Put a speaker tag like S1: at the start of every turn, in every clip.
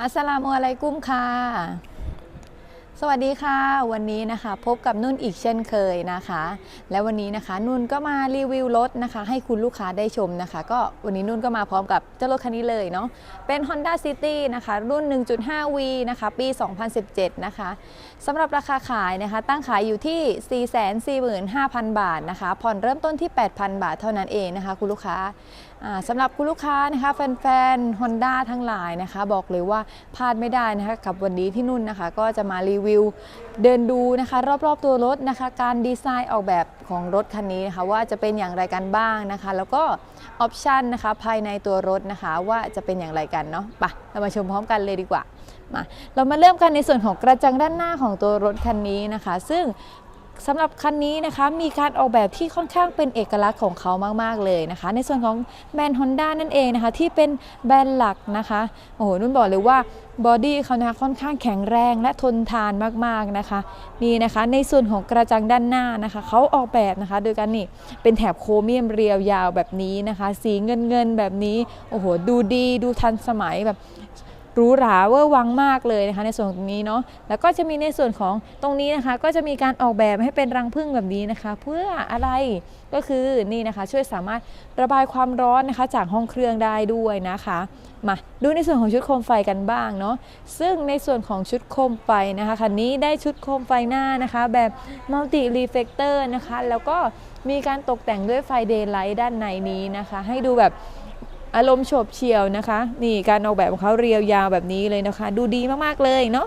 S1: อัสสลามุอะลัยกุมค่ะ สวัสดีค่ะ วันนี้นะคะพบกับนุ่นอีกเช่นเคยนะคะ และวันนี้นะคะ นุ่นก็มารีวิวรถนะคะ ให้คุณลูกค้าได้ชมนะคะ ก็วันนี้นุ่นก็มาพร้อมกับเจ้ารถคันนี้เลยเนาะเป็น Honda City นะคะ รุ่น 1.5V นะคะ ปี 2017 นะคะสำหรับราคาขายนะคะ ตั้งขายอยู่ที่ 445,000 บาทนะคะ ผ่อนเริ่มต้นที่ 8,000 บาทเท่านั้นเองนะคะ คุณลูกค้าสำหรับคุณลูกค้านะคะแฟนๆ Honda ทั้งหลายนะคะ บอกเลยว่าพลาดไม่ได้นะคะกับวันนี้ที่นุ่นนะคะ ก็จะมารีวิว เดินดูนะคะ รอบๆตัวรถนะคะ การดีไซน์ออกแบบของรถคันนี้นะคะว่าจะเป็นอย่างไรกันบ้างนะคะ แล้วก็ออปชันนะคะภายในตัวรถนะคะว่าจะเป็นอย่างไรกันเนาะไปเรามาชมพร้อมกันเลยดีกว่ามาเรามาเริ่มกันในส่วนของกระจังด้านหน้าของตัวรถคันนี้นะคะ ซึ่ง สำหรับคันนี้นะคะมีการออกแบบที่ค่อนข้างเป็นเอกลักษณ์ของเขามาก ๆ เลยนะคะ ในส่วนของแบรนด์ Honda นั่นเองนะคะ ที่เป็นแบรนด์หลักนะคะโอ้โหนุ่นบอกเลยว่าบอดี้เขานะคะค่อนข้างแข็งแรงและทนทานมากๆนะคะนี่นะคะในส่วนของกระจังด้านหน้านะคะเขาออกแบบนะคะ โดยการนี่เป็นแถบโครเมียมเรียวยาวแบบนี้นะคะ สีเงินเงินๆแบบนี้โอ้โหดูดีดูทันสมัยแบบ หรูหราเวอร์วังมากเลยนะคะในส่วนตรงนี้เนาะแล้วก็จะมีในส่วนของตรงนี้นะคะ ก็จะมีการออกแบบให้เป็นรังผึ้งแบบนี้นะคะ เพื่ออะไรก็คือนี่นะคะช่วยสามารถระบายความร้อนนะคะจากห้องเครื่องได้ด้วยนะคะมาดูในส่วนของชุดโคมไฟกันบ้างเนาะซึ่งในส่วนของชุดโคมไฟนะคะคันนี้ได้ชุดโคมไฟหน้านะคะ แบบมัลติรีเฟกเตอร์นะคะ แล้วก็มีการตกแต่งด้วยไฟเดย์ไลท์ด้านในนี้นะคะ ให้ดูแบบ อารมณ์โฉบเฉี่ยวนะคะ นี่การออกแบบของเขาเรียวยาวแบบนี้เลยนะคะ ดูดีมากๆเลยเนาะ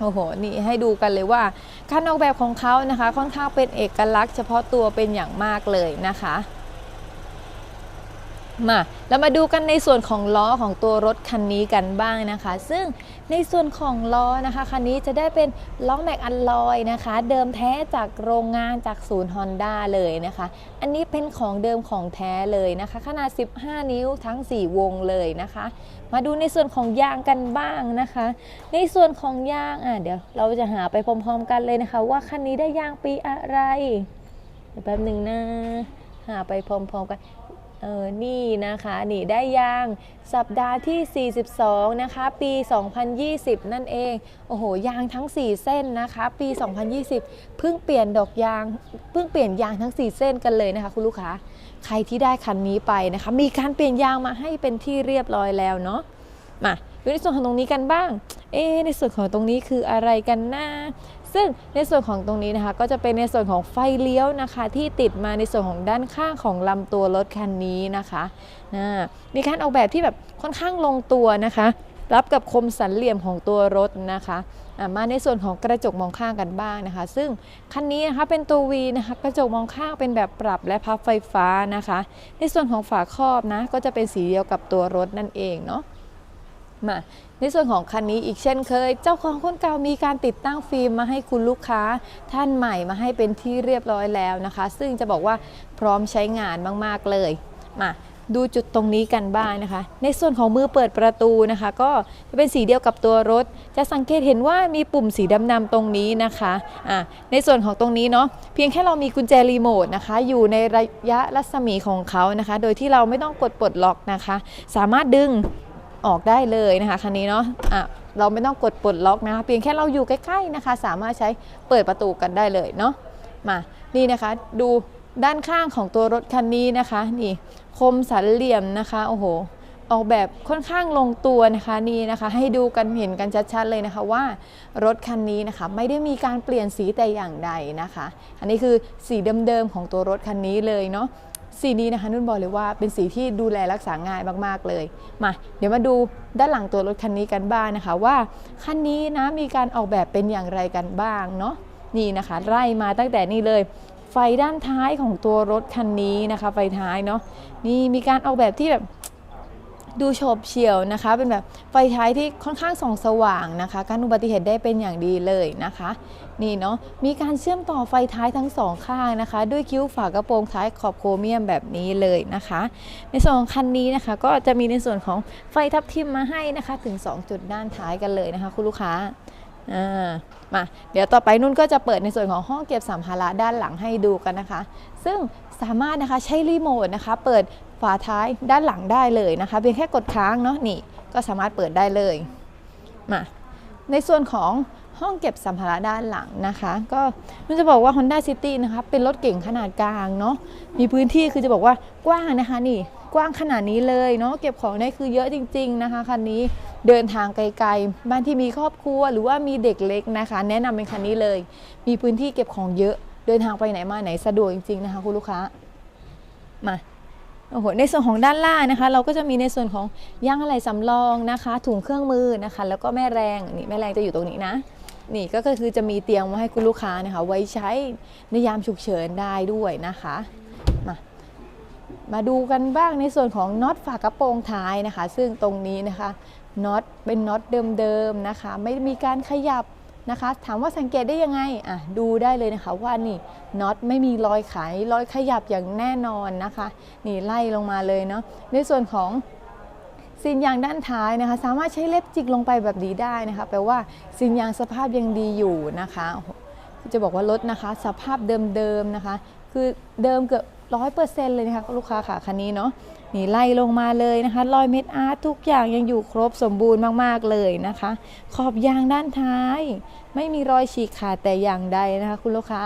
S1: โอ้โห นี่ให้ดูกันเลยว่าการออกแบบของเขานะคะ ค่อนข้างเป็นเอกลักษณ์เฉพาะตัวเป็นอย่างมากเลยนะคะ มาเรามาดูกันในส่วนของล้อของตัวรถคันนี้กันบ้างนะคะ ซึ่งในส่วนของล้อนะคะคันนี้จะได้เป็นล้อแม็กอัลลอยนะคะ เดิมแท้จากโรงงานจากศูนย์ Honda เลยนะคะ อันนี้เป็นของเดิมของแท้เลยนะคะ ขนาด 15 นิ้วทั้ง 4 วงเลยนะคะ มาดูในส่วนของยางกันบ้างนะคะ ในส่วนของยางอะเดี๋ยวเราจะหาไปพร้อมๆกันเลยนะคะ ว่าคันนี้ได้ยางปีอะไรเดี๋ยวแป๊บหนึ่งนะหาไปพร้อมๆกัน เออนี่นะคะนี่ได้ยางสัปดาห์ที่ 42 นะคะ ปี 2020 นั่นเอง โอ้โห ยางทั้ง 4 เส้นนะคะ ปี 2020 เพิ่งเปลี่ยนดอกยาง เพิ่งเปลี่ยนยางทั้ง 4 เส้นกันเลยนะคะ คุณลูกค้า ใครที่ได้คันนี้ไปนะคะ มีการเปลี่ยนยางมาให้เป็นที่เรียบร้อยแล้วเนาะ มาดูในส่วนของตรงนี้กันบ้าง เอในส่วนของตรงนี้คืออะไรกันนะซึ่งในส่วนของตรงนี้นะคะ ก็จะเป็นในส่วนของไฟเลี้ยวนะคะ ที่ติดมาในส่วนของด้านข้างของลำตัวรถคันนี้นะคะนะมีการออกแบบที่แบบค่อนข้างลงตัวนะคะ รับกับคมสันเหลี่ยมของตัวรถนะคะะมาในส่วนของกระจกมองข้างกันบ้างนะคะ ซึ่งคันนี้นะคะเป็นตัว V นะคะกระจกมองข้างเป็นแบบปรับและพับไฟฟ้านะคะ ในส่วนของฝาครอบนะก็จะเป็นสีเดียวกับตัวรถนั่นเองเนาะ มาในส่วนของคันนี้อีกเช่นเคย เจ้าของคนเก่ามีการติดตั้งฟิล์มมาให้คุณลูกค้าท่านใหม่มาให้เป็นที่เรียบร้อยแล้วนะคะ ซึ่งจะบอกว่าพร้อมใช้งานมาก ๆ เลยมาดูจุดตรงนี้กันบ้างนะคะ ในส่วนของมือเปิดประตูนะคะ ก็จะเป็นสีเดียวกับตัวรถ จะสังเกตเห็นว่ามีปุ่มสีดำๆตรงนี้นะคะอะในส่วนของตรงนี้เนาะเพียงแค่เรามีกุญแจรีโมทนะคะ อยู่ในระยะรัศมีของเขานะคะ โดยที่เราไม่ต้องกดปลดล็อกนะคะ สามารถดึง ออกได้เลยนะคะคันนี้เนาะอะเราไม่ต้องกดปลดล็อกนะคะเพียงแค่เราอยู่ใกล้ๆนะคะ สามารถใช้เปิดประตูกันได้เลยเนาะมานี่นะคะดูด้านข้างของตัวรถคันนี้นะคะ นี่คมสันเหลี่ยมนะคะโอ้โหออกแบบค่อนข้างลงตัวนะคะนี่นะคะ ให้ดูกันเห็นกันชัดๆเลยนะคะว่ารถคันนี้นะคะไม่ได้มีการเปลี่ยนสีแต่อย่างใดนะคะ อันนี้คือสีเดิมๆของตัวรถคันนี้เลยเนาะ สีนี้นะคะนุ่นบอกเลยว่าเป็นสีที่ดูแลรักษาง่ายมากๆเลย มา เดี๋ยวมาดูด้านหลังตัวรถคันนี้กันบ้างนะคะว่าคันนี้นะมีการออกแบบเป็นอย่างไรกันบ้างเนาะนี่นะคะไล่มาตั้งแต่นี่เลย ไฟด้านท้ายของตัวรถคันนี้นะคะ ไฟท้ายเนาะนี่มีการออกแบบที่แบบ ดูโฉบเฉี่ยวนะคะ เป็นแบบไฟท้ายที่ค่อนข้างส่องสว่างนะคะ การอุบัติเหตุได้เป็นอย่างดีเลยนะคะ นี่เนาะมีการเชื่อมต่อไฟท้ายทั้งสองข้างนะคะ ด้วยคิ้วฝากระโปรงท้ายขอบโครเมียมแบบนี้เลยนะคะ ในส่วนของคันนี้นะคะ ก็จะมีในส่วนของไฟทับทิมมาให้นะคะ ถึง 2 จุดด้านท้ายกันเลยนะคะ คุณลูกค้าอ่ามาเดี๋ยวต่อไปนุ่นก็จะเปิดในส่วนของห้องเก็บสัมภาระด้านหลังให้ดูกันนะคะ ซึ่งสามารถนะคะใช้รีโมทนะคะ เปิด ฝาท้ายด้านหลังได้เลยนะคะ เพียงแค่กดค้างเนาะนี่ก็สามารถเปิดได้เลยมาในส่วนของห้องเก็บสัมภาระด้านหลังนะคะ ก็มันจะบอกว่า Honda City นะคะเป็นรถเก่งขนาดกลางเนาะมีพื้นที่คือจะบอกว่ากว้างนะคะนี่กว้างขนาดนี้เลยเนาะเก็บของได้คือเยอะจริง ๆนะคะคันนี้เดินทางไกลๆ บ้านที่มีครอบครัวหรือว่ามีเด็กเล็กนะคะ แนะนำเป็นคันนี้เลย มีพื้นที่เก็บของเยอะ เดินทางไปไหนมาไหนสะดวกจริงๆนะคะคุณลูกค้ามา โอ้โหในส่วนของด้านล่างนะคะ เราก็จะมีในส่วนของย่างอะไหล่สำรองนะคะ ถุงเครื่องมือนะคะ แล้วก็แม่แรงนี่แม่แรงจะอยู่ตรงนี้นะนี่ก็คือจะมีเตียงมาให้คุณลูกค้านะคะ ไว้ใช้ในยามฉุกเฉินได้ด้วยนะคะมามาดูกันบ้างในส่วนของน็อตฝากระโปรงท้ายนะคะ ซึ่งตรงนี้นะคะน็อตเป็นน็อตเดิมๆนะคะ ไม่มีการขยับ นะคะ ถามว่าสังเกตได้ยังไงอะดูได้เลยนะคะว่านี่น็อตไม่มีรอยไขรอยขยับอย่างแน่นอนนะคะ นี่ไล่ลงมาเลยเนาะในส่วนของซีนยางด้านท้ายนะคะ สามารถใช้เล็บจิกลงไปแบบนี้ได้นะคะแปลว่าซีนยางสภาพยังดีอยู่นะคะจะบอกว่ารถนะคะ สภาพเดิมๆนะคะ คือเดิมเกือบร้อยเปอร์เซ็นต์เลยนะคะลูกค้าค่ะคันนี้เนาะ นี่ไล่ลงมาเลยนะคะรอยเม็ดอาร์ตทุกอย่างยังอยู่ครบสมบูรณ์มากๆเลยนะคะ ขอบยางด้านท้าย ไม่มีรอยฉีกขาดแต่อย่างใดนะคะ คุณลูกค้า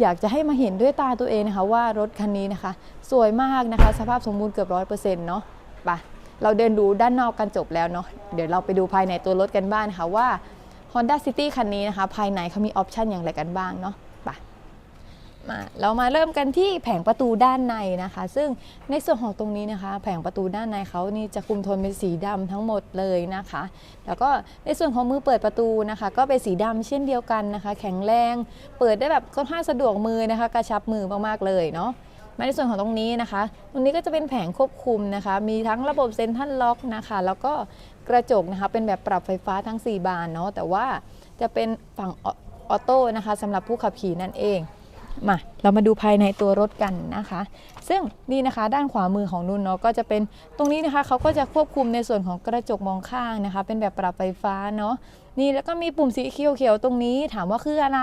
S1: อยากจะให้มาเห็นด้วยตาตัวเองนะคะว่ารถคันนี้นะคะ สวยมากนะคะ สภาพสมบูรณ์เกือบร้อยเปอร์เซ็นต์เนาะไปเราเดินดูด้านนอกกันจบแล้วเนาะเดี๋ยวเราไปดูภายในตัวรถกันบ้างนะคะว่า Honda City คันนี้นะคะ ภายในเขามีออปชันอย่างไรกันบ้างเนาะ มาเรามาเริ่มกันที่แผงประตูด้านในนะคะ ซึ่งในส่วนของตรงนี้นะคะ แผงประตูด้านในเขานี่จะคุมโทนเป็นสีดำทั้งหมดเลยนะคะ แล้วก็ในส่วนของมือเปิดประตูนะคะ ก็เป็นสีดำเช่นเดียวกันนะคะ แข็งแรง เปิดได้แบบค่อนข้างสะดวกมือนะคะ กระชับมือมากๆเลยเนาะมาในส่วนของตรงนี้นะคะ ตรงนี้ก็จะเป็นแผงควบคุมนะคะ มีทั้งระบบเซ็นทรัลล็อกนะคะ แล้วก็กระจกนะคะ เป็นแบบปรับไฟฟ้าทั้ง 4 บานเนาะ แต่ว่าจะเป็นฝั่งออโต้นะคะสำหรับผู้ขับขี่นั่นเอง มาเรามาดูภายในตัวรถกันนะคะ ซึ่งนี่นะคะด้านขวามือของนุ่นเนาะก็จะเป็นตรงนี้นะคะเขาก็จะควบคุมในส่วนของกระจกมองข้างนะคะ เป็นแบบปรับไฟฟ้าเนาะนี่แล้วก็มีปุ่มสีเขียวๆตรงนี้ถามว่าคืออะไร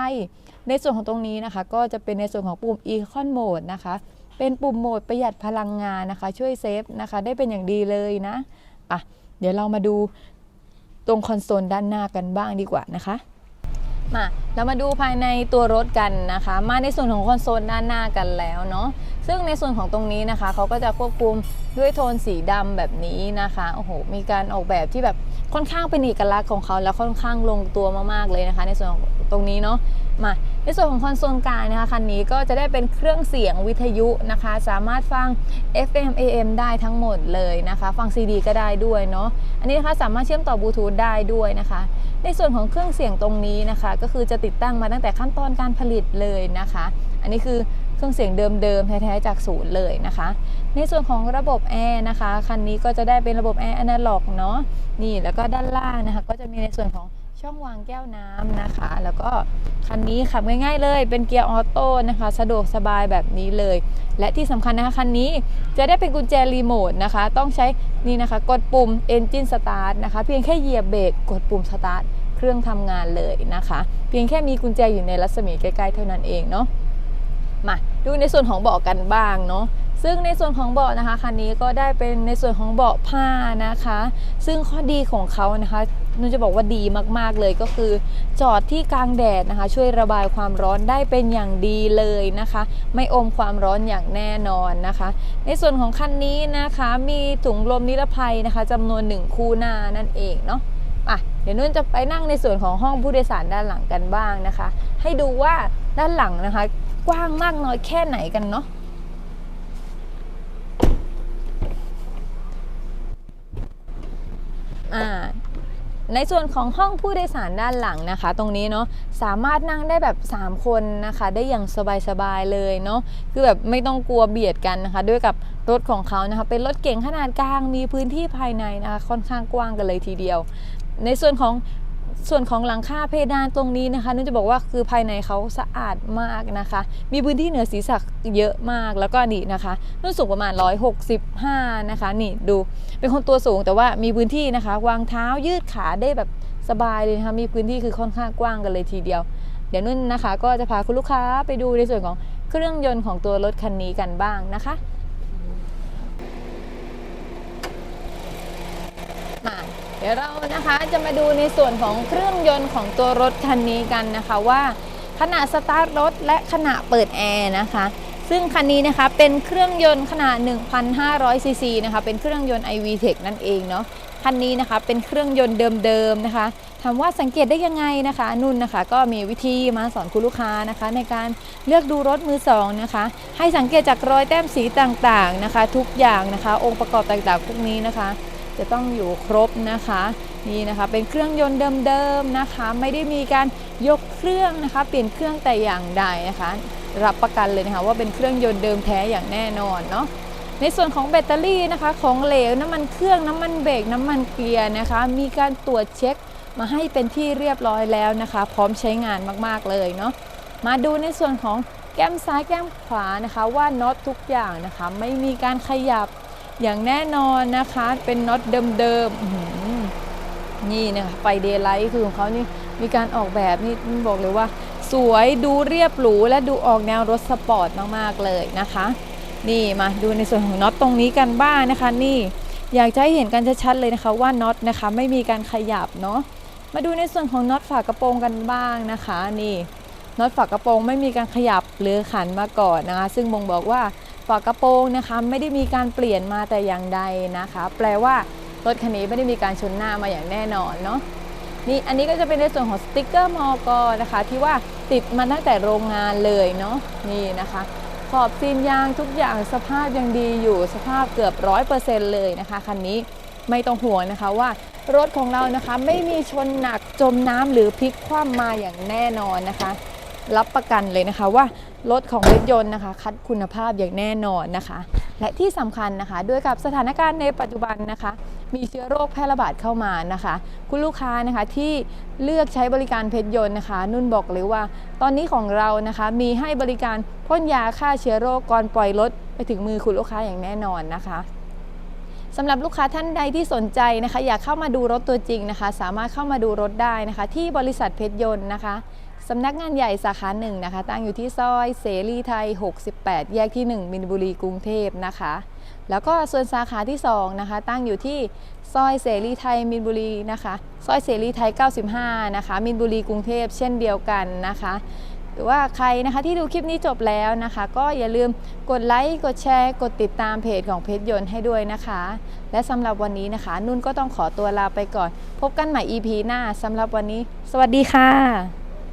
S1: ในส่วนของตรงนี้นะคะ ก็จะเป็นในส่วนของปุ่ม Econ Mode นะคะ เป็นปุ่มโหมดประหยัดพลังงานนะคะ ช่วยเซฟนะคะ ได้เป็นอย่างดีเลยนะอะเดี๋ยวเรามาดูตรงคอนโซลด้านหน้ากันบ้างดีกว่านะคะ มาเรามาดูภายในตัวรถกันนะคะ มาในส่วนของคอนโซลด้านหน้ากันแล้วเนาะซึ่งในส่วนของตรงนี้นะคะเขาก็จะควบคุมด้วยโทนสีดำแบบนี้นะคะโอ้โหมีการออกแบบที่แบบค่อนข้างเป็นเอกลักษณ์ของเขาแล้วค่อนข้างลงตัวมากๆเลยนะคะ ในส่วนของตรงนี้เนาะ มาในส่วนของคอนโซลกลางนะคะคันนี้ก็จะได้เป็นเครื่องเสียงวิทยุนะคะ สามารถฟัง FM AM ได้ทั้งหมดเลยนะคะ ฟัง CD ก็ได้ด้วยเนาะอันนี้นะคะสามารถเชื่อมต่อบลูทูธได้ด้วยนะคะ ในส่วนของเครื่องเสียงตรงนี้นะคะ ก็คือจะติดตั้งมาตั้งแต่ขั้นตอนการผลิตเลยนะคะ อันนี้คือเครื่องเสียงเดิมๆแท้ๆจากศูนย์เลยนะคะ ในส่วนของระบบแอร์นะคะคันนี้ก็จะได้เป็นระบบแอร์อนาล็อกเนาะนี่แล้วก็ด้านล่างนะคะ ก็จะมีในส่วนของ ช่องวางแก้วน้ำนะคะ แล้วก็คันนี้ขับง่ายๆเลย เป็นเกียร์ออโต้นะคะ สะดวกสบายแบบนี้เลย และที่สำคัญนะคะคันนี้จะได้เป็นกุญแจรีโมทนะคะ ต้องใช้นี่นะคะ กดปุ่ม Engine Start นะคะ เพียงแค่เหยียบเบรกกดปุ่ม Start เครื่องทำงานเลยนะคะ เพียงแค่มีกุญแจอยู่ในรัศมีใกล้ๆเท่านั้นเองเนาะมาดูในส่วนของเบาะกันบ้างเนาะซึ่งในส่วนของเบาะนะคะคันนี้ก็ได้เป็นในส่วนของเบาะผ้านะคะ ซึ่งข้อดีของเขานะคะ นุ่นจะบอกว่าดีมากๆเลยก็คือ จอดที่กลางแดดนะคะ ช่วยระบายความร้อนได้เป็นอย่างดีเลยนะคะ ไม่อมความร้อนอย่างแน่นอนนะคะ ในส่วนของคันนี้นะคะมีถุงลมนิรภัยนะคะจำนวนหนึ่งคู่หน้านั่นเองเนาะอะเดี๋ยวนุ่นจะไปนั่งในส่วนของห้องผู้โดยสารด้านหลังกันบ้างนะคะ ให้ดูว่าด้านหลังนะคะ กว้างมากน้อยแค่ไหนกันเนาะอ่า ในส่วนของห้องผู้โดยสารด้านหลังนะคะ ตรงนี้เนาะสามารถนั่งได้แบบ 3 คนนะคะ ได้อย่างสบายๆเลยเนาะคือแบบไม่ต้องกลัวเบียดกันนะคะ ด้วยกับรถของเขานะคะ เป็นรถเก่งขนาดกลางมีพื้นที่ภายในนะคะค่อนข้างกว้างกันเลยทีเดียว ในส่วนของ ส่วนของหลังคาเพดานตรงนี้นะคะนุ่นจะบอกว่าคือภายในเขาสะอาดมากนะคะ มีพื้นที่เหนือศีรษะเยอะมากแล้วก็นี่นะคะนุ่นสูงประมาณ 165 นะคะ นี่ดูเป็นคนตัวสูงแต่ว่ามีพื้นที่นะคะ วางเท้ายืดขาได้แบบสบายเลยนะคะมีพื้นที่คือค่อนข้างกว้างกันเลยทีเดียว เดี๋ยวนุ่นนะคะ ก็จะพาคุณลูกค้าไปดูในส่วนของเครื่องยนต์ของตัวรถคันนี้กันบ้างนะคะมา เดี๋ยวเรานะคะจะมาดูในส่วนของเครื่องยนต์ของตัวรถคันนี้กันนะคะว่าขณะสตาร์ทรถและขณะเปิดแอร์นะคะ ซึ่งคันนี้นะคะเป็นเครื่องยนต์ขนาด 1,500 ซีซีนะคะ เป็นเครื่องยนต์ iVTEC นั่นเองเนาะ คันนี้นะคะเป็นเครื่องยนต์เดิมๆนะคะ ถามว่าสังเกตได้ยังไงนะคะ นุ่นนะคะก็มีวิธีมาสอนคุณลูกค้านะคะ ในการเลือกดูรถมือสองนะคะ ให้สังเกตจากรอยแต้มสีต่างๆนะคะ ทุกอย่างนะคะ องค์ประกอบต่างๆ พวกนี้นะคะ จะต้องอยู่ครบนะคะนี่นะคะเป็นเครื่องยนต์เดิมๆนะคะ ไม่ได้มีการยกเครื่องนะคะเปลี่ยนเครื่องแต่อย่างใดนะคะ รับประกันเลยนะคะว่าเป็นเครื่องยนต์เดิมแท้อย่างแน่นอนเนาะในส่วนของแบตเตอรี่นะคะ ของเหลวน้ำมันเครื่องน้ำมันเบรกน้ำมันเกียร์นะคะ มีการตรวจเช็คมาให้เป็นที่เรียบร้อยแล้วนะคะ พร้อมใช้งานมากๆเลยเนาะมาดูในส่วนของแก้มซ้ายแก้มขวานะคะ ว่าน็อตทุกอย่างนะคะ ไม่มีการขยับ อย่างแน่นอนนะคะเป็นน็อตเดิมๆนี่นะคะไฟเดย์ไลท์คือของเขานี่มีการออกแบบนี่บอกเลยว่า สวยดูเรียบหรูและดูออกแนวรถสปอร์ตมากๆเลยนะคะ นี่มาดูในส่วนของน็อตตรงนี้กันบ้างนะคะ นี่อยากจะให้เห็นกันชัดๆเลยนะคะว่าน็อตนะคะไม่มีการขยับเนาะมาดูในส่วนของน็อตฝากระโปรงกันบ้างนะคะ นี่น็อตฝากระโปรงไม่มีการขยับหรือขันมาก่อนนะคะ ซึ่งบ่งบอกว่า ฝากระโปรงนะคะไม่ได้มีการเปลี่ยนมาแต่อย่างใดนะคะ แปลว่ารถคันนี้ไม่ได้มีการชนหน้ามาอย่างแน่นอนเนาะนี่อันนี้ก็จะเป็นในส่วนของสติกเกอร์มอกนะคะ ที่ว่าติดมาตั้งแต่โรงงานเลยเนาะนี่นะคะ ขอบซีนยางทุกอย่างสภาพยังดีอยู่สภาพเกือบร้อยเปอร์เซ็นต์เลยนะคะคันนี้ไม่ต้องห่วงนะคะว่ารถของเรานะคะไม่มีชนหนักจมน้ำหรือพลิกคว่ำมาอย่างแน่นอนนะคะ รับประกันเลยนะคะว่า รถของรถยนต์นะคะ คัดคุณภาพอย่างแน่นอนนะคะ และที่สำคัญนะคะ ด้วยกับสถานการณ์ในปัจจุบันนะคะ มีเชื้อโรคแพร่ระบาดเข้ามานะคะ คุณลูกค้านะคะที่เลือกใช้บริการเพชรยนต์นะคะ นุ่นบอกเลยว่า ตอนนี้ของเรานะคะมีให้บริการพ่นยาฆ่าเชื้อโรคก่อนปล่อยรถไปถึงมือคุณลูกค้าอย่างแน่นอนนะคะสำหรับลูกค้าท่านใดที่สนใจนะคะ อยากเข้ามาดูรถตัวจริงนะคะ สามารถเข้ามาดูรถได้นะคะ ที่บริษัทเพชรยนต์นะคะ สำนักงานใหญ่สาขาหนึ่งนะคะ ตั้งอยู่ที่ซอยเสรีไทย 68 แยกที่ 1 มินบุรีกรุงเทพนะคะ แล้วก็ส่วนสาขาที่2นะคะ ตั้งอยู่ที่ซอยเสรีไทยมินบุรีนะคะ ซอยเสรีไทย 95 นะคะ มินบุรีกรุงเทพเช่นเดียวกันนะคะหรือว่าใครนะคะที่ดูคลิปนี้จบแล้วนะคะ ก็อย่าลืมกดไลค์กดแชร์ กดติดตามเพจของเพจยนต์ให้ด้วยนะคะ และสำหรับวันนี้นะคะ นุ่นก็ต้องขอตัวลาไปก่อน พบกันใหม่ EP หน้าสำหรับวันนี้ สวัสดีค่ะ